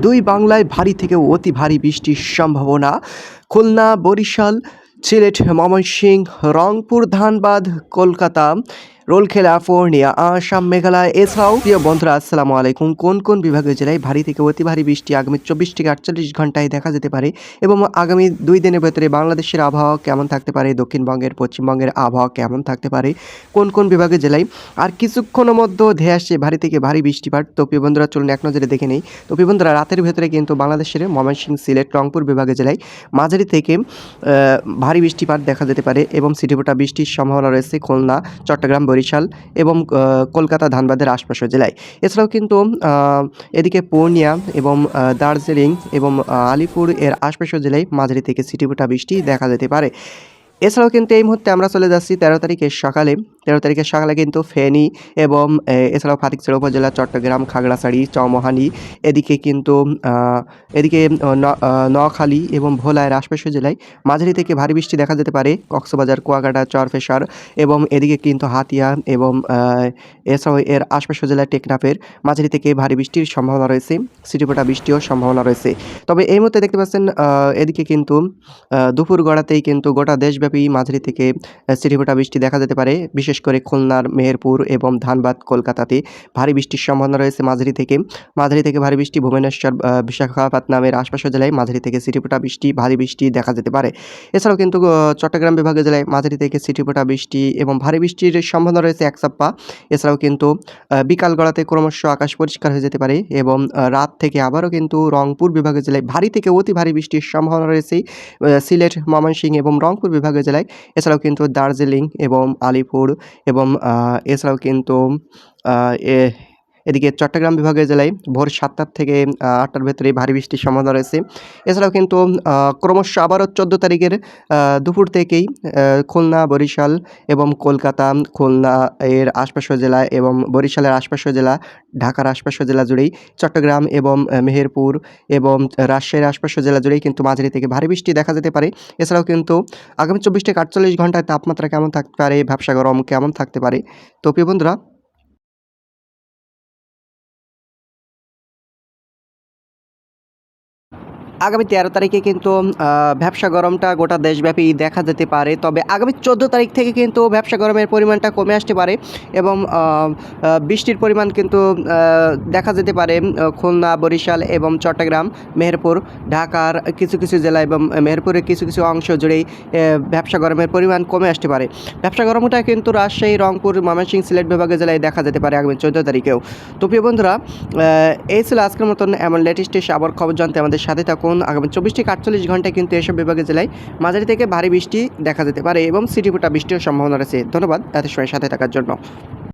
দুই বাংলায় ভারী থেকে অতি ভারী বৃষ্টির সম্ভাবনা। খুলনা, বরিশাল, সিলেট, ময়মনসিংহ, রংপুর, ধানবাদ, কলকাতা। রোলখেলা পূর্ণিয়া আসাম, মেঘালয়, এছাড়াও প্রিয় বন্ধুরা, আসসালামু আলাইকুম। কোন কোন বিভাগীয় জেলায় ভারী থেকে অতি ভারী বৃষ্টি, আগামী চব্বিশ থেকে আটচল্লিশ ঘন্টায় দেখা যেতে পারে এবং আগামী দুই দিনের ভেতরে বাংলাদেশের আবহাওয়া কেমন থাকতে পারে, দক্ষিণবঙ্গের, পশ্চিমবঙ্গের আবহাওয়া কেমন থাকতে পারে, কোন কোন বিভাগের জেলায় আর কিছুক্ষণের মধ্যে ধেয়ে আসছে ভারী থেকে ভারী বৃষ্টিপাত। তো প্রিয় বন্ধুরা, চলুন এক নজরে দেখে নেই। তো প্রিয় বন্ধুরা, রাতের ভেতরে কিন্তু বাংলাদেশের ময়মনসিংহ, সিলেট, রংপুর বিভাগের জেলায় মাঝারি থেকে ভারী বৃষ্টিপাত দেখা যেতে পারে এবং সিটিপোটা বৃষ্টির সম্ভাবনা রয়েছে খুলনা, চট্টগ্রাম বরিশাল এবং কলকাতা ধানবাদের আশপাশের জেলায়। এছাড়াও কিন্তু এদিকে পূর্ণিয়া এবং দার্জিলিং এবং আলিপুর এর আশপাশের জেলায় মাঝারি থেকে সিটিপুটা বৃষ্টি দেখা যেতে পারে। এছাড়াও কিন্তু এই মুহূর্তে আমরা চলে যাচ্ছি তেরো তারিখের সকালে। তেরো তারিখের সকালে কিন্তু ফেনী এবং এছাড়াও ফাতিকছড়া উপজেলা, চট্টগ্রাম, খাগড়াছড়ি, চৌমোহানি, এদিকে কিন্তু এদিকে নোয়াখালী এবং ভোলায়ের আশপাশের জেলায় মাঝারি থেকে ভারী বৃষ্টি দেখা যেতে পারে। কক্সবাজার, কুয়াকাটা চরফেশর এবং এদিকে কিন্তু হাতিয়া এবং এছাড়াও এর আশপাশের জেলায় টেকনাফের মাঝারি থেকে ভারী বৃষ্টির সম্ভাবনা রয়েছে। সিটিপোটা বৃষ্টিও সম্ভাবনা রয়েছে। তবে এই মুহূর্তে দেখতে পাচ্ছেন এদিকে কিন্তু দুপুর গড়াতেই কিন্তু গোটা দেশব্যাপী মাঝারি থেকে সিটিপোটা বৃষ্টি দেখা যেতে পারে। বিশেষ করে খুলনার মেহেরপুর এবং ধানবাদ কলকাতাতে ভারী বৃষ্টির সম্ভাবনা রয়েছে মাঝারি থেকে। মাঝারি থেকে ভারী বৃষ্টি ভুবনেশ্বর আহ, বিশাখাপত্তনমের আশপাশের জেলায় মাঝারি থেকে সিটিপোটা বৃষ্টি ভারী বৃষ্টি দেখা যেতে পারে। এছাড়াও কিন্তু চট্টগ্রাম বিভাগের জেলায় মাঝারি থেকে সিটিপোটা বৃষ্টি এবং ভারী বৃষ্টির সম্ভাবনা রয়েছে এক চাপ্পা এছাড়াও কিন্তু বিকাল গড়াতে ক্রমশ আকাশ পরিষ্কার হয়ে যেতে পারে এবং রাত থেকে আবারও কিন্তু রংপুর বিভাগের জেলায় ভারী থেকে অতি ভারী বৃষ্টির সম্ভাবনা রয়েছে সিলেট ময়মনসিংহ এবং রংপুর বিভাগের জেলায়। এছাড়াও কিন্তু দার্জিলিং এবং আলিপুর এবং এছাড়াও কিন্তু এ- এদিকে চট্টগ্রাম বিভাগের জেলায় ভোর সাতটার থেকে আটটার ভেতরে ভারী বৃষ্টির সম্ভাবনা রয়েছে। এছাড়াও কিন্তু ক্রমশ আবারও চোদ্দ তারিখের দুপুর থেকেই খুলনা, বরিশাল এবং কলকাতা, খুলনা এর আশপাশের জেলা এবং বরিশালের আশপাশের জেলা, ঢাকার আশপাশের জেলা জুড়েই চট্টগ্রাম এবং মেহেরপুর এবং রাজশাহীর আশপাশের জেলা জুড়েই কিন্তু মাঝারি থেকে ভারী বৃষ্টি দেখা যেতে পারে। এছাড়াও কিন্তু আগামী চব্বিশ থেকে আটচল্লিশ ঘন্টায় তাপমাত্রা কেমন থাকতে পারে ব্যবসা গরম কেমন থাকতে পারে? তো প্রিয় বন্ধুরা আগামী তেরো তারিখে কিন্তু ব্যবসা গরমটা গোটা দেশব্যাপী দেখা যেতে পারে। তবে আগামী চোদ্দ তারিখ থেকে কিন্তু ব্যবসা গরমের পরিমাণটা কমে আসতে পারে এবং বৃষ্টির পরিমাণ কিন্তু দেখা যেতে পারে খুলনা, বরিশাল এবং চট্টগ্রাম, মেহেরপুর, ঢাকার কিছু কিছু জেলা এবং মেহেরপুরের কিছু কিছু অংশ জুড়েই ব্যবসা গরমের পরিমাণ কমে আসতে পারে। ব্যবসা গরমটা কিন্তু রাজশাহী, রংপুর, ময়মনসিংহ, সিলেট বিভাগের জেলায় দেখা যেতে পারে আগামী চোদ্দ তারিখেও। তো প্রিয় বন্ধুরা এই ছিল আজকের মতন এমন লেটেস্ট আবার খবর জানতে আমাদের সাথে থাকুন। আগামী চব্বিশ থেকে আটচল্লিশ ঘন্টায় কিন্তু এসব বিভাগের জেলায় মাঝারি থেকে ভারী বৃষ্টি দেখা যেতে পারে এবং সিটিপুটা বৃষ্টির সম্ভাবনা রয়েছে। ধন্যবাদ এত সময় সাথে থাকার জন্য।